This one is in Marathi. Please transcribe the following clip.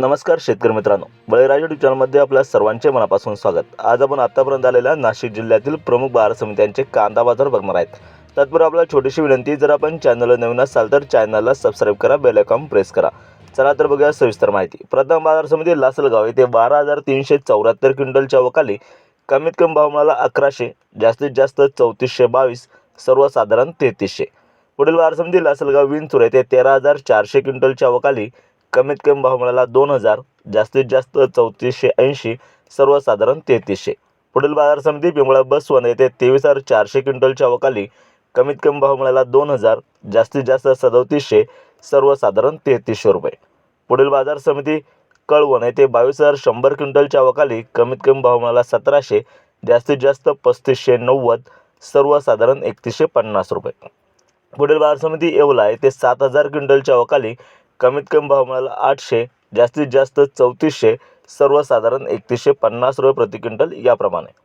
नमस्कार शेतकरी मित्रांनो. बळीराज यूट्यूब चॅनलमध्ये आपल्या सर्वांचे मनापासून स्वागत. आज आपण आतापर्यंत आलेल्या नाशिक जिल्ह्यातील प्रमुख बाजार समित्यांचे कांदा बाजार बघणार आहेत. तत्पूर्वी आपल्याला छोटीशी विनंती जर आपण चॅनलला नवीन असाल तर चॅनलला सबस्क्राईब करा बेल आयकॉन प्रेस करा. चला तर बघूया सविस्तर माहिती. प्रथम बाजार समिती लासलगाव येथे बारा हजार तीनशे चौऱ्याहत्तर क्विंटलच्या वकाली कमीत कमी भाव मिळाला अकराशे जास्तीत जास्त चौतीसशे बावीस सर्वसाधारण तेहतीसशे. पुढील बाजार समिती लासलगाव विंचूर येथे तेरा हजार चारशे क्विंटलच्या वकाली कमीत कमी भाव मिळाला दोन हजार जास्तीत जास्त चौतीसशे ऐंशी सर्वसाधारण तेहतीसशे. पुढील बाजार समिती पिंपळा बसवन येथे तेवीस हजार चारशे क्विंटलच्या वकाली कमीत कमी भाव मिळाला दोन हजार जास्तीत जास्त सदोतीसशे सर्वसाधारण तेहतीसशे रुपये. पुढील बाजार समिती कळवण येथे बावीस हजार शंभर क्विंटलच्या वकाली कमीत कमी भाव मिळाला सतराशे जास्तीत जास्त पस्तीसशे नव्वद सर्वसाधारण एकतीसशे पन्नास रुपये. पुढील बाजार समिती येवला येथे सात हजार क्विंटलच्या वकाली कमीत कमी भाव मिळाला आठशे जास्तीत जास्त चौतीसशे सर्वसाधारण एकतीसशे पन्नास रुपये प्रति क्विंटल याप्रमाणे.